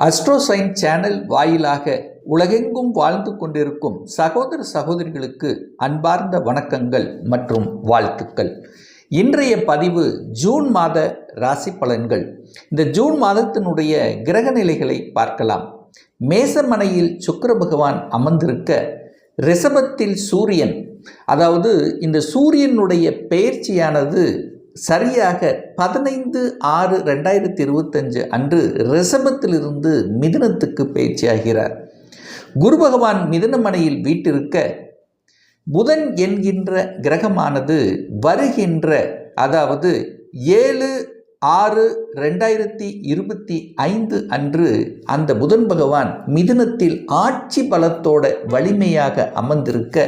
அஸ்ட்ரோசைன் channel வாயிலாக உலகெங்கும் வாழ்ந்து கொண்டிருக்கும் சகோதர சகோதரிகளுக்கு அன்பார்ந்த வணக்கங்கள் மற்றும் வாழ்த்துக்கள். இன்றைய பதிவு ஜூன் மாத ராசி பலன்கள். இந்த ஜூன் மாதத்தினுடைய கிரக நிலைகளை பார்க்கலாம். மேசமனையில் சுக்கர பகவான் அமர்ந்திருக்க ரிஷபத்தில் சூரியன். அதாவது இந்த சூரியனுடைய பெயர்ச்சியானது சரியாக பதினைந்து ஆறு ரெண்டாயிரத்தி இருபத்தஞ்சு அன்று ரிசபத்திலிருந்து மிதுனத்துக்கு பயிற்சியாகிறார் குரு பகவான் மிதுனமனையில் வீட்டிருக்க புதன் என்கின்ற கிரகமானது வருகின்ற அதாவது ஏழு ஆறு ரெண்டாயிரத்தி இருபத்தி ஐந்து அன்று அந்த புதன் பகவான் மிதுனத்தில் ஆட்சி பலத்தோட வலிமையாக அமர்ந்திருக்க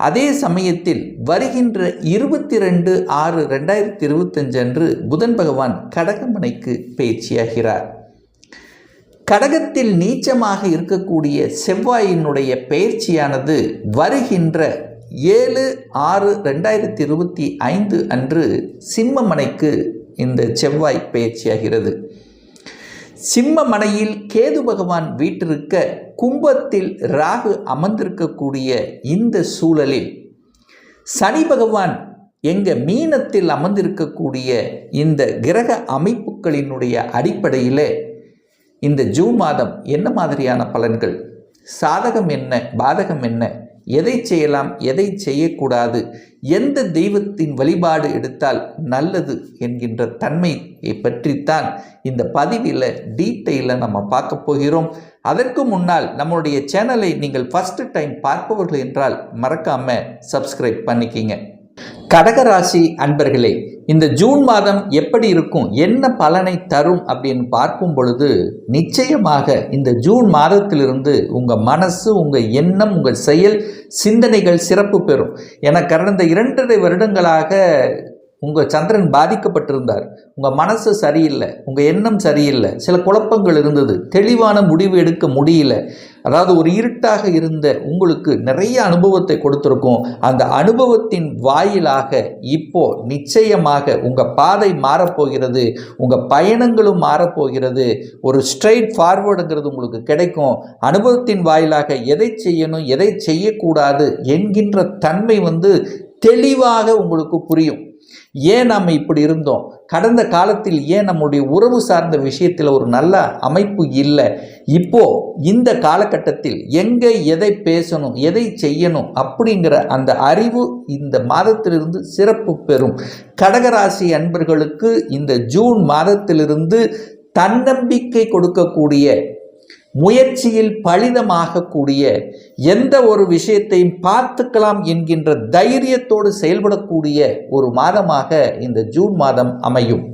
அதே சமயத்தில் வருகின்ற இருபத்தி ரெண்டு ஆறு ரெண்டாயிரத்தி இருபத்தஞ்சு அன்று புதன் பகவான் கடகமனைக்கு பயிற்சியாகிறார் கடகத்தில் நீச்சமாக இருக்கக்கூடிய செவ்வாயினுடைய பயிற்சியானது வருகின்ற ஏழு ஆறு ரெண்டாயிரத்தி இருபத்தி ஐந்து அன்று சிம்மமனைக்கு இந்த செவ்வாய் பயிற்சியாகிறது சிம்மமனையில் கேது பகவான் வீட்டிருக்க கும்பத்தில் ராகு அமர்ந்திருக்கக்கூடிய இந்த சூழலில் சனி பகவான் எங்க மீனத்தில் அமர்ந்திருக்கக்கூடிய இந்த கிரக அமைப்புகளினுடைய அடிப்படையில் இந்த ஜூன் மாதம் என்ன மாதிரியான பலன்கள்? சாதகம் என்ன? பாதகம் என்ன? எதை செய்யலாம் எதை செய்யக்கூடாது எந்த தெய்வத்தின் வழிபாடு எடுத்தால் நல்லது என்கின்ற தன்மையை பற்றித்தான் இந்த பதிவில் டீட்டெயிலில் நம்ம பார்க்க போகிறோம். அதற்கு முன்னால் நம்மளுடைய சேனலை நீங்கள் ஃபஸ்ட்டு டைம் பார்ப்பவர்கள் என்றால் மறக்காமல் சப்ஸ்கிரைப் பண்ணிக்கிங்க. கடகராசி அன்பர்களே இந்த ஜூன் மாதம் எப்படி இருக்கும்? என்ன பலனை தரும் அப்படின்னு பார்க்கும் பொழுது நிச்சயமாக இந்த ஜூன் மாதத்திலிருந்து உங்கள் மனசு உங்கள் எண்ணம் உங்கள் செயல் சிந்தனைகள் சிறப்பு பெறும். என கடந்த இரண்டரை வருடங்களாக உங்கள் சந்திரன் பாதிக்கப்பட்டிருந்தார். உங்கள் மனசு சரியில்லை. உங்கள் எண்ணம் சரியில்லை. சில குழப்பங்கள் இருந்தது. தெளிவான முடிவு எடுக்க முடியல. அதாவது ஒரு இருட்டாக இருந்த உங்களுக்கு நிறைய அனுபவத்தை கொடுத்துருக்கோம். அந்த அனுபவத்தின் வாயிலாக இப்போ நிச்சயமாக உங்கள் பாதை மாறப்போகிறது. உங்கள் பயணங்களும் மாறப்போகிறது. ஒரு ஸ்ட்ரைட் ஃபார்வேர்டுங்கிறது உங்களுக்கு கிடைக்கும். அனுபவத்தின் வாயிலாக எதை செய்யணும் எதை செய்யக்கூடாது என்கின்ற தன்மை வந்து தெளிவாக உங்களுக்கு புரியும். ஏன் நாம் இப்படி இருந்தோம்? கடந்த காலத்தில் ஏன் நம்முடைய உறவு சார்ந்த விஷயத்தில் ஒரு நல்ல அமைப்பு இல்லை? இப்போ இந்த காலகட்டத்தில் எங்கே எதை பேசணும் எதை செய்யணும் அப்படிங்கிற அந்த அறிவு இந்த மாதத்திலிருந்து சிறப்பு பெறும். கடகராசி அன்பர்களுக்கு இந்த ஜூன் மாதத்திலிருந்து தன்னம்பிக்கை கொடுக்கக்கூடிய முயற்சியில் பலிதமாகக்கூடிய எந்த ஒரு விஷயத்தையும் பார்த்துக்கலாம் என்கின்ற தைரியத்தோடு செயல்படக்கூடிய ஒரு மாதமாக இந்த ஜூன் மாதம் அமையும்.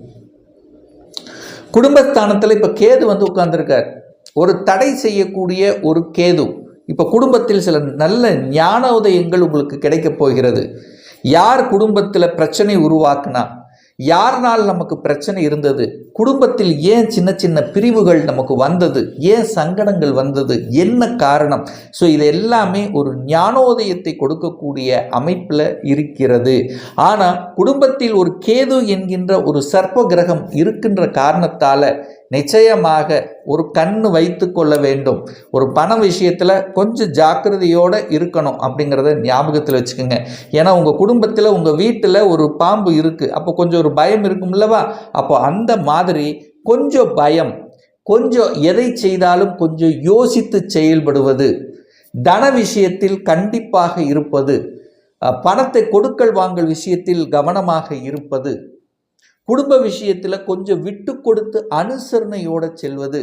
குடும்பஸ்தானத்தில் இப்போ கேது வந்து உட்கார்ந்துருக்கார். ஒரு தடை செய்யக்கூடிய ஒரு கேது. இப்போ குடும்பத்தில் சில நல்ல ஞான உதயங்கள் உங்களுக்கு கிடைக்கப் போகிறது. யார் குடும்பத்தில் பிரச்சனை உருவாக்குனா? யார்னால் நமக்கு பிரச்சனை இருந்தது? குடும்பத்தில் ஏன் சின்ன சின்ன பிரிவுகள் நமக்கு வந்தது? ஏன் சங்கடங்கள் வந்தது? என்ன காரணம்? ஸோ இது எல்லாமே ஒரு ஞானோதயத்தை கொடுக்கக்கூடிய அமைப்பில் இருக்கிறது. ஆனால் குடும்பத்தில் ஒரு கேது என்கின்ற ஒரு சர்ப்ப கிரகம் இருக்கின்ற காரணத்தால் நிச்சயமாக ஒரு கண்ணு வைத்து கொள்ள வேண்டும். ஒரு பண விஷயத்தில் கொஞ்சம் ஜாக்கிரதையோடு இருக்கணும் அப்படிங்கிறத ஞாபகத்தில் வச்சுக்கோங்க. ஏன்னா உங்கள் குடும்பத்தில் உங்கள் வீட்டில் ஒரு பாம்பு இருக்குது அப்போ கொஞ்சம் ஒரு பயம் இருக்கும்லவா அப்போ அந்த மாதிரி கொஞ்சம் பயம் கொஞ்சம் எதை செய்தாலும் கொஞ்சம் யோசித்து செயல்படுவது தன விஷயத்தில் கண்டிப்பாக இருப்பது பணத்தை கொடுக்கல் வாங்கல் விஷயத்தில் கவனமாக இருப்பது குடும்ப விஷயத்தில் கொஞ்சம் விட்டு கொடுத்து அனுசரணையோட செல்வது.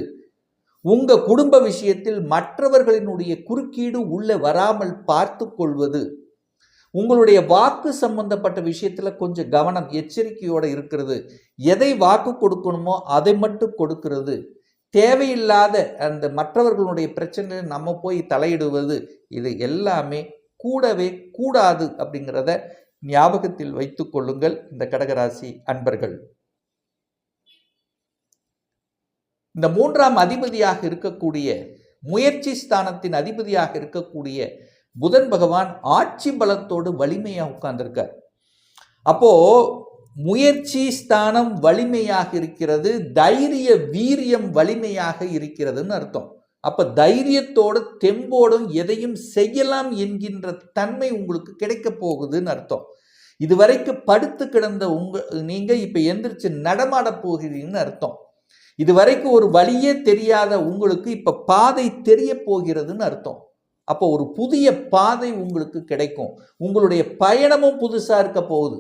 உங்கள் குடும்ப விஷயத்தில் மற்றவர்களினுடைய குறுக்கீடு உள்ளே வராமல் பார்த்து கொள்வது. உங்களுடைய வாக்கு சம்பந்தப்பட்ட விஷயத்தில் கொஞ்சம் கவனம் எச்சரிக்கையோடு இருக்கிறது. எதை வாக்கு கொடுக்கணுமோ அதை மட்டும் கொடுக்கிறது. தேவையில்லாத அந்த மற்றவர்களுடைய பிரச்சனையில் நம்ம போய் தலையிடுவது. இது எல்லாமே கூடவே கூடாது அப்படிங்கிறத ஞாபகத்தில் வைத்துக் கொள்ளுங்கள் இந்த கடகராசி அன்பர்கள். இந்த மூன்றாம் அதிபதியாக இருக்கக்கூடிய முயற்சி ஸ்தானத்தின் அதிபதியாக இருக்கக்கூடிய புதன் பகவான் ஆட்சி பலத்தோடு வலிமையாக உட்கார்ந்திருக்கார். அப்போ முயற்சி ஸ்தானம் வலிமையாக இருக்கிறது தைரிய வீரியம் வலிமையாக இருக்கிறதுன்னு அர்த்தம். அப்போ தைரியத்தோடு தெம்போடும் எதையும் செய்யலாம் என்கின்ற தன்மை உங்களுக்கு கிடைக்க போகுதுன்னு அர்த்தம். இதுவரைக்கும் படுத்து கிடந்த உங்க நீங்க இப்ப எந்திரிச்சு நடமாட போகிறீங்கன்னு அர்த்தம். இதுவரைக்கும் ஒரு வழியே தெரியாத உங்களுக்கு இப்ப பாதை தெரிய போகிறதுன்னு அர்த்தம். அப்போ ஒரு புதிய பாதை உங்களுக்கு கிடைக்கும். உங்களுடைய பயணமும் புதுசா இருக்க போகுது.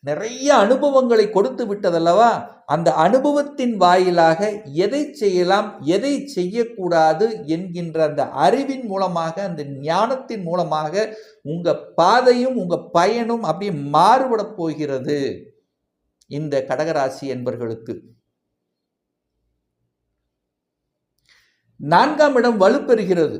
நிறைய அனுபவங்களை கொடுத்து விட்டதல்லவா? அந்த அனுபவத்தின் வாயிலாக எதை செய்யலாம் எதை செய்யக்கூடாது என்கின்ற அந்த அறிவின் மூலமாக அந்த ஞானத்தின் மூலமாக உங்கள் பாதையும் உங்கள் பயனும் அப்படியே மாறுபட போகிறது. இந்த கடகராசி என்பர்களுக்கு. நான்காம் இடம் வலுப்பெறுகிறது.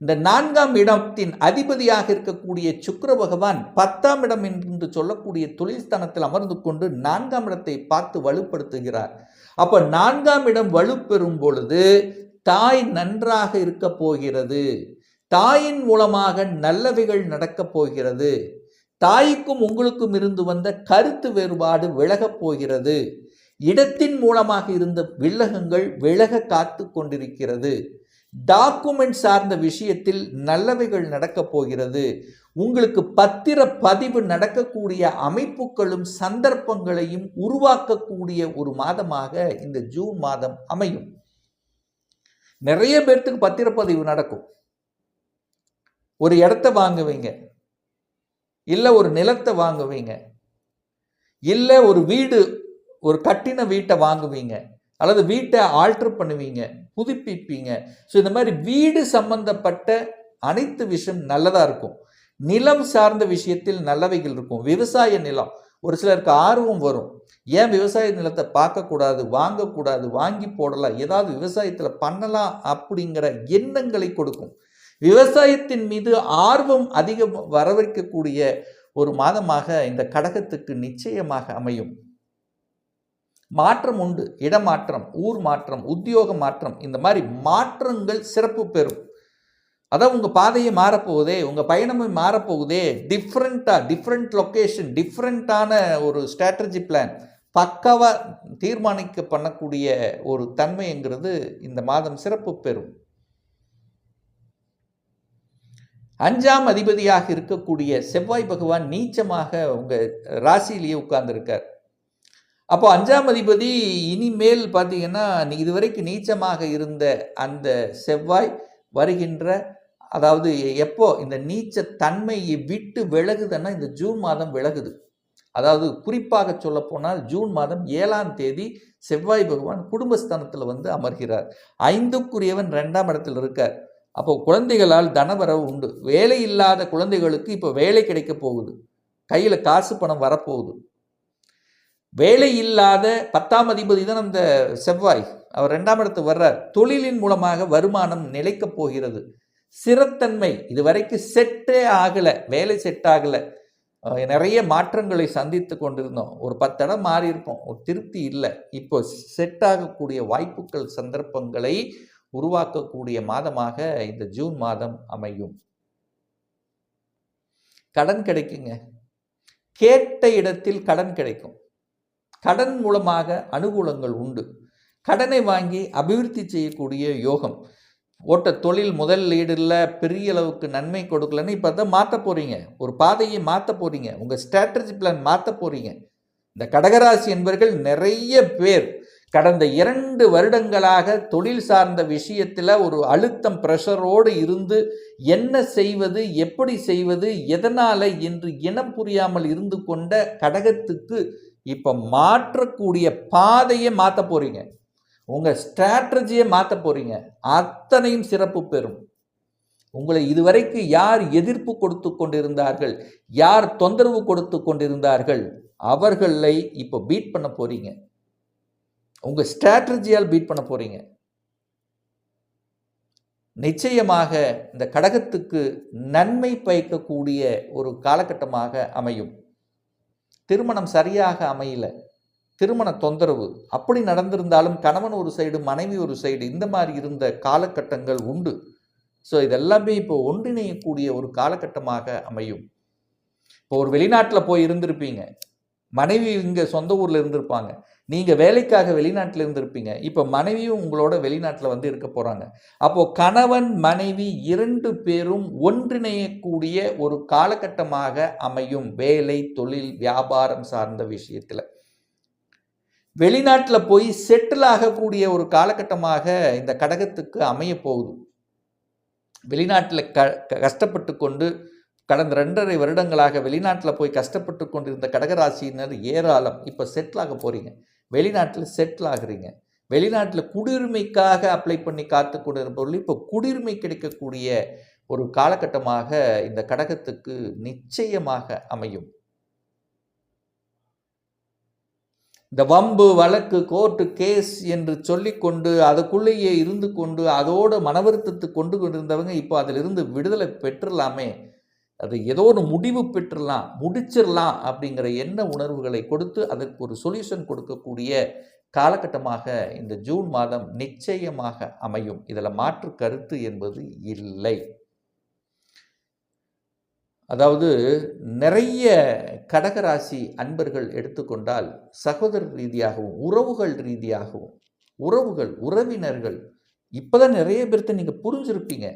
இந்த நான்காம் இடத்தின் அதிபதியாக இருக்கக்கூடிய சுக்கர பகவான் பத்தாம் இடம் என்று சொல்லக்கூடிய தொழில் ஸ்தானத்தில் அமர்ந்து கொண்டு நான்காம் இடத்தை பார்த்து வலுப்படுத்துகிறார். அப்போ நான்காம் இடம் வலுப்பெறும் பொழுது தாய் நன்றாக இருக்க போகிறது. தாயின் மூலமாக நல்லவைகள் நடக்கப் போகிறது. தாய்க்கும் உங்களுக்கும் இருந்து வந்த கருத்து வேறுபாடு விலகப் போகிறது. இடத்தின் மூலமாக இருந்த வில்லகங்கள் விலக காத்து கொண்டிருக்கிறது. டாக்குமெண்ட் சார்ந்த விஷயத்தில் நல்லவைகள் நடக்கப் போகிறது. உங்களுக்கு பத்திர பதிவு நடக்கக்கூடிய அமைப்புகளும் சந்தர்ப்பங்களையும் உருவாக்கக்கூடிய ஒரு மாதமாக இந்த ஜூன் மாதம் அமையும். நிறைய பேர்த்துக்கு பத்திரப்பதிவு நடக்கும். ஒரு இடத்த வாங்குவீங்க. இல்லை ஒரு நிலத்தை வாங்குவீங்க. இல்லை ஒரு வீடு ஒரு கட்டின வீட்டை வாங்குவீங்க. அல்லது வீட்டை ஆல்ட்ரு பண்ணுவீங்க. புதுப்பிப்பீங்க. ஸோ இந்த மாதிரி வீடு சம்பந்தப்பட்ட அனைத்து விஷயம் நல்லதாக இருக்கும். நிலம் சார்ந்த விஷயத்தில் நல்லவைகள் இருக்கும். விவசாய நிலம். ஒரு சிலருக்கு ஆர்வம் வரும். ஏன் விவசாய நிலத்தை பார்க்கக்கூடாது வாங்கக்கூடாது வாங்கி போடலாம் ஏதாவது விவசாயத்தில் பண்ணலாம் அப்படிங்கிற எண்ணங்களை கொடுக்கும். விவசாயத்தின் மீது ஆர்வம் அதிகம் வரவைக்கக்கூடிய ஒரு மாதமாக இந்த கடகத்துக்கு நிச்சயமாக அமையும். மாற்றம் உண்டு இடமாற்றம் ஊர் மாற்றம் உத்தியோக மாற்றம் இந்த மாதிரி மாற்றங்கள் சிறப்பு பெறும். அதான் உங்கள் பாதையை மாறப்போகுதே உங்கள் பயணமே மாறப்போகுதே டிஃப்ரெண்ட்டாக டிஃப்ரெண்ட் லொக்கேஷன் டிஃப்ரெண்ட்டான ஒரு ஸ்ட்ராட்டஜி பிளான் பக்காவாக தீர்மானிக்க பண்ணக்கூடிய ஒரு தன்மைங்கிறது இந்த மாதம் சிறப்பு பெறும். அஞ்சாம் அதிபதியாக இருக்கக்கூடிய செவ்வாய் பகவான் நீச்சமாக உங்கள் ராசியிலேயே உட்கார்ந்துருக்கார். அப்போ அஞ்சாம் அதிபதி இனிமேல் பார்த்தீங்கன்னா நீ இதுவரைக்கும் நீச்சமாக இருந்த அந்த செவ்வாய் வருகின்ற அதாவது எப்போ இந்த நீச்ச தன்மையை விட்டு விலகுதுன்னா இந்த ஜூன் மாதம் விலகுது. அதாவது குறிப்பாக சொல்ல போனால் ஜூன் மாதம் ஏழாம் தேதி செவ்வாய் பகவான் குடும்பஸ்தானத்தில் வந்து அமர்கிறார். ஐந்துக்குரியவன் ரெண்டாம் இடத்தில் இருக்கார். அப்போ குழந்தைகளால் தனவரவு உண்டு. வேலை இல்லாத குழந்தைகளுக்கு இப்போ வேலை கிடைக்க போகுது. கையில் காசு பணம் வரப்போகுது. வேலை இல்லாத பத்தாம் அதிபதி தான் அந்த செவ்வாய். அவர் ரெண்டாம் இடத்து வர்றார். தொழிலின் மூலமாக வருமானம் நிலைக்கப் போகிறது. சிறத்தன்மை இது வரைக்கும் செட்டே ஆகலை. வேலை செட் ஆகலை. நிறைய மாற்றங்களை சந்தித்து கொண்டிருந்தோம். ஒரு பத்தடம் மாறி இருக்கும் ஒரு திருப்தி இல்லை. இப்போ செட் ஆகக்கூடிய வாய்ப்புகள் சந்தர்ப்பங்களை உருவாக்கக்கூடிய மாதமாக இந்த ஜூன் மாதம் அமையும். கடன் கிடைக்குங்க. கேட்ட இடத்தில் கடன் கிடைக்கும். கடன் மூலமாக அனுகூலங்கள் உண்டு. கடனை வாங்கி அபிவிருத்தி செய்யக்கூடிய யோகம். ஓட்ட தொழில் முதல் லீடில் பெரிய அளவுக்கு நன்மை கொடுக்கலன்னு இப்போ தான் மாற்ற போகிறீங்க ஒரு பாதையை மாற்ற போகிறீங்க உங்கள் ஸ்ட்ராட்டஜி பிளான் மாற்ற போகிறீங்க இந்த கடகராசி என்பவர்கள் நிறைய பேர் கடந்த இரண்டு வருடங்களாக தொழில் சார்ந்த விஷயத்தில் ஒரு அழுத்தம் ப்ரெஷரோடு இருந்து என்ன செய்வது எப்படி செய்வது எதனால் என்று இனம் புரியாமல் இருந்து கொண்ட கடகத்துக்கு இப்போ மாற்றக்கூடிய பாதையை மாற்ற போகிறீங்க உங்கள் ஸ்ட்ராட்டஜியை மாற்ற போகிறீங்க அத்தனையும் சிறப்பு பெறும். உங்களை இதுவரைக்கு யார் எதிர்ப்பு கொடுத்து கொண்டிருந்தார்கள் யார் தொந்தரவு கொடுத்து கொண்டிருந்தார்கள் அவர்களை இப்போ பீட் பண்ண போகிறீங்க உங்கள் ஸ்ட்ராட்டஜியால் பீட் பண்ண போகிறீங்க நிச்சயமாக இந்த கடகத்துக்கு நன்மை பயக்கக்கூடிய ஒரு காலகட்டமாக அமையும். திருமணம் சரியாக அமையல. திருமண தொந்தரவு. அப்படி நடந்திருந்தாலும் கணவன் ஒரு சைடு மனைவி ஒரு சைடு இந்த மாதிரி இருந்த காலகட்டங்கள் உண்டு. ஸோ இதெல்லாமே இப்போ ஒன்றிணையக்கூடிய ஒரு காலகட்டமாக அமையும். இப்போ ஒரு வெளிநாட்டில் போய் இருந்திருப்பீங்க. மனைவி இங்கே சொந்த ஊரில் இருந்திருப்பாங்க. நீங்கள் வேலைக்காக வெளிநாட்டில் இருந்திருப்பீங்க. இப்போ மனைவியும் உங்களோட வெளிநாட்டில் வந்து இருக்க போகிறாங்க அப்போது கணவன் மனைவி இரண்டு பேரும் ஒன்றிணையக்கூடிய ஒரு காலகட்டமாக அமையும் வேலை தொழில் வியாபாரம் சார்ந்த விஷயத்தில். வெளிநாட்டில் போய் செட்டில் ஆகக்கூடிய ஒரு காலகட்டமாக இந்த கடகத்துக்கு அமைய போகுது. வெளிநாட்டில் க கஷ்டப்பட்டு கொண்டு கடந்த ரெண்டரை வருடங்களாக வெளிநாட்டில் போய் கஷ்டப்பட்டு கொண்டிருந்த கடகராசியினர் ஏராளம். இப்போ செட்டில் ஆக போகிறீங்க வெளிநாட்டில் செட்டில் ஆகுறீங்க. வெளிநாட்டில் குடியுரிமைக்காக அப்ளை பண்ணி காத்து கொண்டிருப்பவர்கள் இப்போ குடியுரிமை கிடைக்கக்கூடிய ஒரு காலகட்டமாக இந்த கடகத்துக்கு நிச்சயமாக அமையும். இந்த வம்பு வழக்கு கோர்ட்டு கேஸ் என்று சொல்லிக்கொண்டு அதுக்குள்ளேயே இருந்து கொண்டு அதோடு மனவருத்தத்து கொண்டு கொண்டிருந்தவங்க இப்போ அதிலிருந்து விடுதலை பெற்றுலாமே. அது ஏதோ ஒரு முடிவு பெற்றுடலாம் முடிச்சிடலாம் அப்படிங்கிற எண்ண உணர்வுகளை கொடுத்து அதற்கு ஒரு சொல்யூஷன் கொடுக்கக்கூடிய காலகட்டமாக இந்த ஜூன் மாதம் நிச்சயமாக அமையும். இதில் மாற்று கருத்து என்பது இல்லை. அதாவது நிறைய கடகராசி அன்பர்கள் எடுத்துக்கொண்டால் சகோதர ரீதியாகவும் உறவுகள் ரீதியாகவும் உறவுகள் உறவினர்கள் இப்போ தான் நிறைய பேர்த்த நீங்கள் புரிஞ்சிருப்பீங்க.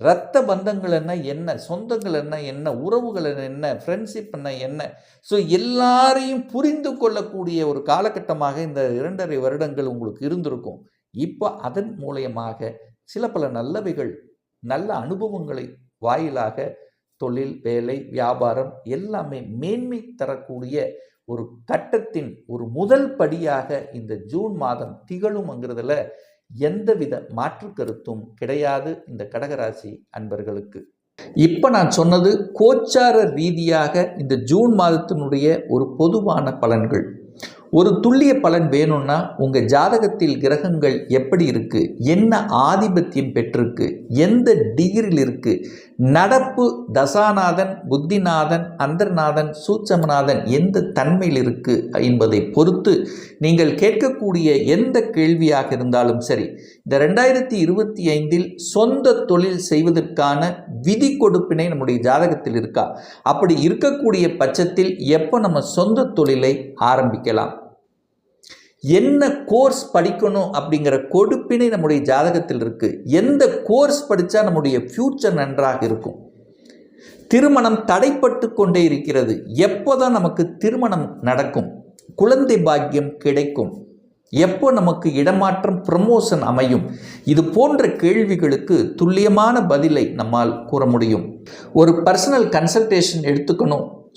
ரத்த பந்தங்கள் என்ன என்ன சொந்தங்கள் என்ன என்ன உறவுகள் என்ன ஃப்ரெண்ட்ஷிப் என்ன என்ன. ஸோ எல்லாரையும் புரிந்து கொள்ளக்கூடிய ஒரு காலகட்டமாக இந்த இரண்டரை வருடங்கள் உங்களுக்கு இருந்திருக்கும். இப்போ அதன் மூலயமாக சில பல நல்லவைகள் நல்ல அனுபவங்களை வாயிலாக தொழில் வேலை வியாபாரம் எல்லாமே மேன்மை தரக்கூடிய ஒரு கட்டத்தின் ஒரு முதல் படியாக இந்த ஜூன் மாதம் திகழும்ங்கிறதுல எந்தவித மாற்று கருத்தும் கிடையாது இந்த கடகராசி அன்பர்களுக்கு. இப்போ நான் சொன்னது கோச்சார ரீதியாக இந்த ஜூன் மாதத்தினுடைய ஒரு பொதுவான பலன்கள். ஒரு துல்லிய பலன் வேணும்னா உங்கள் ஜாதகத்தில் கிரகங்கள் எப்படி இருக்குது என்ன ஆதிபத்தியம் பெற்றிருக்கு? எந்த டிகிரியில் இருக்குது நடப்பு தசாநாதன் புத்திநாதன் அந்தர்நாதன் சூட்சமநாதன் எந்த தன்மையில் இருக்குது என்பதை பொறுத்து நீங்கள் கேட்கக்கூடிய எந்த கேள்வியாக இருந்தாலும் சரி இந்த ரெண்டாயிரத்தி இருபத்தி ஐந்தில் சொந்த தொழில் செய்வதற்கான விதி கொடுப்பினை நம்முடைய ஜாதகத்தில் இருக்கா? அப்படி இருக்கக்கூடிய பட்சத்தில் எப்போ நம்ம சொந்த தொழிலை ஆரம்பிக்கலாம்? என்ன கோர்ஸ் படிக்கணும் அப்படிங்கிற கொடுப்பினை நம்முடைய ஜாதகத்தில் இருக்குது எந்த கோர்ஸ் படித்தா நம்முடைய ஃப்யூச்சர் நன்றாக இருக்கும்? திருமணம் தடைப்பட்டு கொண்டே இருக்கிறது. எப்போதான் நமக்கு திருமணம் நடக்கும்? குழந்தை பாக்கியம் கிடைக்கும். எப்போ நமக்கு இடமாற்றம் ப்ரமோஷன் அமையும்? இது போன்ற கேள்விகளுக்கு துல்லியமான பதிலை நம்மால் கூற முடியும். ஒரு பர்சனல் கன்சல்டேஷன் எடுத்துக்கணும்.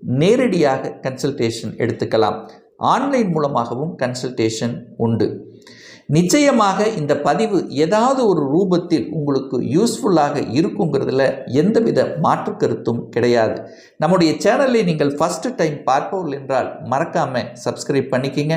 நேரடியாக கன்சல்டேஷன் எடுத்துக்கலாம். ஆன்லைன் மூலமாகவும் கன்சல்டேஷன் உண்டு. நிச்சயமாக இந்த பதிவு ஏதாவது ஒரு ரூபத்தில் உங்களுக்கு யூஸ்ஃபுல்லாக இருக்குங்கிறதுல எந்தவித மாற்று கருத்தும் கிடையாது. நம்முடைய சேனலை நீங்கள் ஃபஸ்ட்டு டைம் பார்ப்பவர்கள் என்றால் மறக்காமல் சப்ஸ்கிரைப் பண்ணிக்கிங்க.